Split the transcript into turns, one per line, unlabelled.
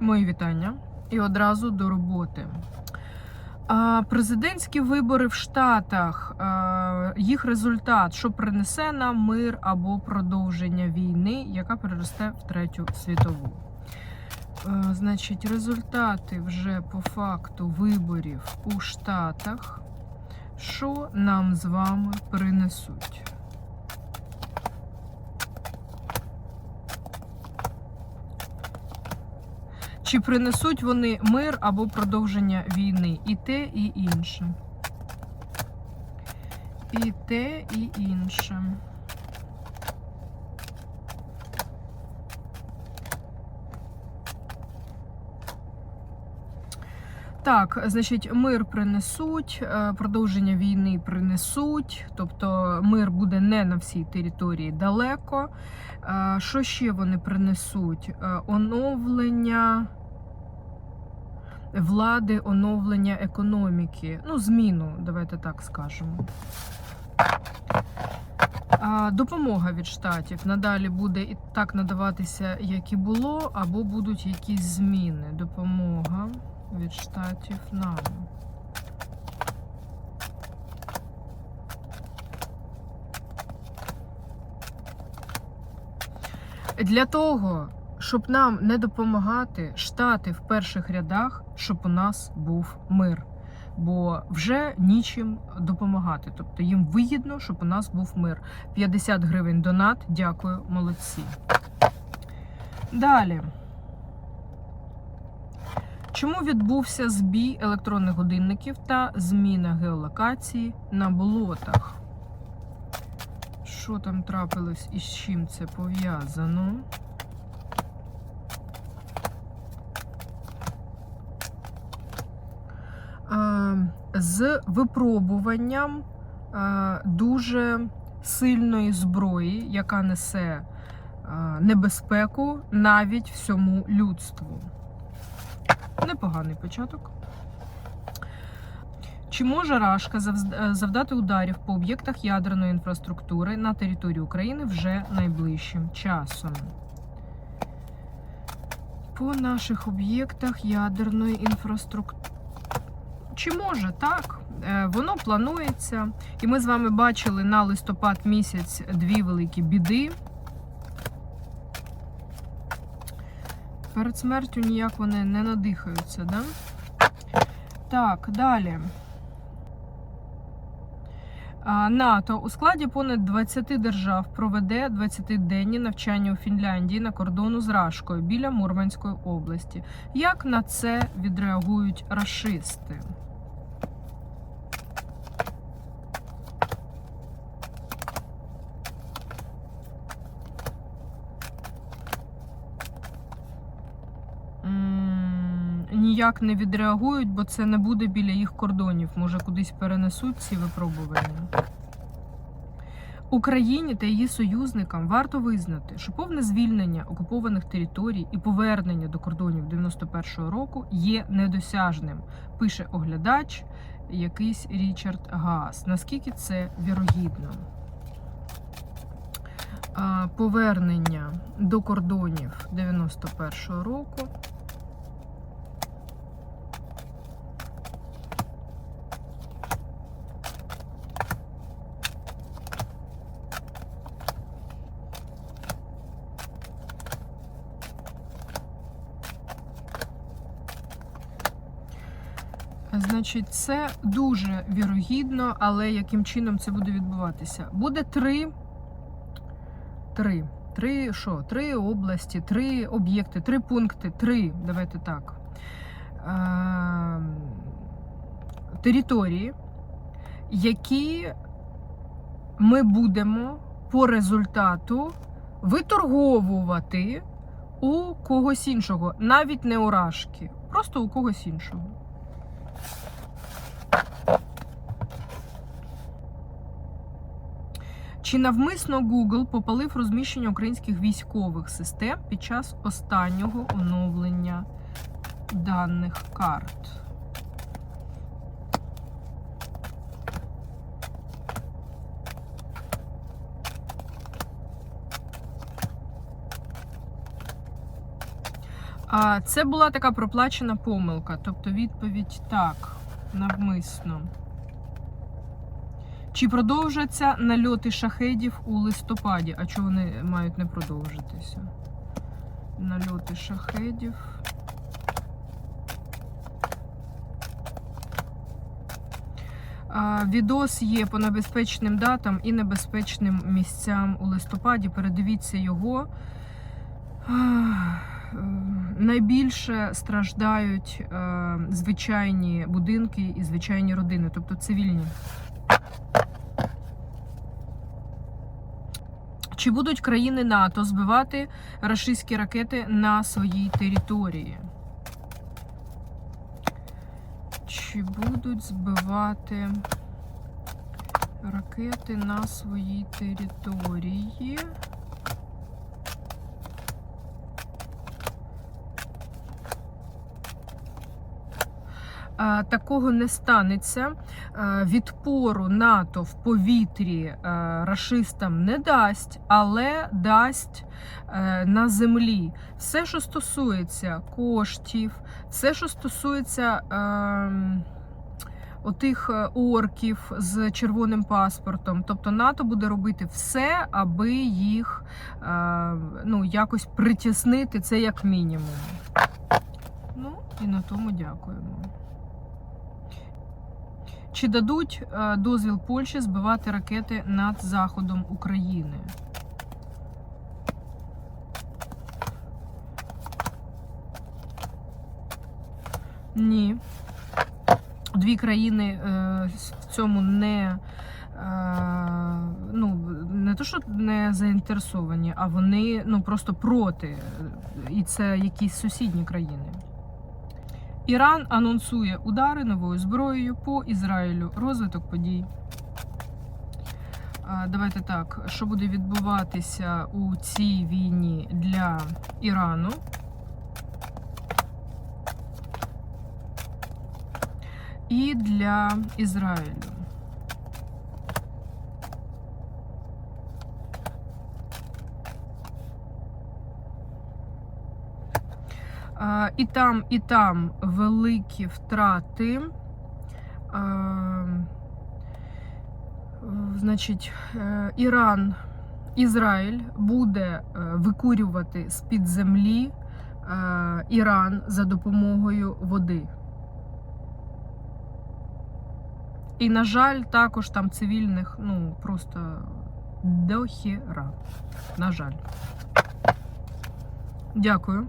Мої вітання і одразу до роботи. Президентські вибори в Штатах, їх результат, що принесе нам мир або продовження війни, яка переросте в третю світову. Значить, результати вже по факту виборів у Штатах, що нам з вами принесуть. Чи принесуть вони мир або продовження війни? І те, і інше. І те, і інше. Так, значить, мир принесуть, е, продовження війни принесуть, тобто мир буде не на всій території далеко. Е, Що ще вони принесуть? Е, Оновлення влади, оновлення економіки. Ну, зміну, давайте так скажемо. Допомога від штатів надалі буде і так надаватися, як і було, або будуть якісь зміни. Допомога від штатів нам. Для того, щоб нам не допомагати, штати в перших рядах, щоб у нас був мир. Бо вже нічим допомагати. Тобто їм вигідно, щоб у нас був мир. 50 гривень донат. Дякую, молодці. Далі. Чому відбувся збій електронних годинників та зміна геолокації на болотах? Що там трапилось і з чим це пов'язано? Е, З випробуванням е, дуже сильної зброї, яка несе е, небезпеку навіть всьому людству. Непоганий початок. Чи може Рашка е, завдати ударів по об'єктах ядерної інфраструктури на території України вже найближчим часом? По наших об'єктах ядерної інфраструктури. Чи може так? Е, Воно планується. І ми з вами бачили на листопад місяць дві великі біди. Перед смертю ніяк вони не надихаються, да? Так, далі. НАТО у складі понад 20 держав проведе 20-денні навчання у Фінляндії на кордону з Рашкою біля Мурманської області. Як на це відреагують рашисти? Ніяк не відреагують, бо це не буде біля їх кордонів. Може, кудись перенесуть ці випробування. Україні та її союзникам варто визнати, що повне звільнення окупованих територій і повернення до кордонів 91-го року є недосяжним, пише оглядач якийсь Річард Гаас. Наскільки це вірогідно? Повернення до кордонів 91-го року. Значить, це дуже вірогідно, але яким чином це буде відбуватися? Буде три. Три. Три що? Три області, три об'єкти, три пункти, три, давайте так. Е, території, які ми будемо по результату виторговувати у когось іншого, навіть не у Рашки, просто у когось іншого. Чи навмисно Google попалив розміщення українських військових систем під час останнього оновлення даних карт? Це була така проплачена помилка. Тобто відповідь так, навмисно. Чи продовжаться нальоти шахедів у листопаді? А чого вони мають не продовжитися? Нальоти шахедів. Відос є по небезпечним датам і небезпечним місцям у листопаді. Передивіться його. Найбільше страждають е, звичайні будинки і звичайні родини, тобто цивільні. Чи будуть країни НАТО збивати рашистські ракети на своїй території? Чи будуть збивати ракети на своїй території? Такого не станеться. Відпору НАТО в повітрі рашистам не дасть, але дасть е, на землі. Все, що стосується коштів, все, що стосується ем, отих е, орків з червоним паспортом. Тобто НАТО буде робити все, аби їх е, ну, якось притіснити, це як мінімум. Ну, і на тому дякуємо. Чи дадуть е, дозвіл Польщі збивати ракети над заходом України? Ні. Дві країни е, в цьому не, е, ну, не то, що не заінтересовані, а вони ну, просто проти. І це якісь сусідні країни. Іран анонсує удари новою зброєю по Ізраїлю. Розвиток подій. Давайте так, що буде відбуватися у цій війні для Ірану? І для Ізраїлю. І там, і там великі втрати. Значить, е, Іран, Ізраїль буде е, викурювати з-під землі е, Іран за допомогою води. І, на жаль, також там цивільних, ну, просто дохіра. На жаль. Дякую.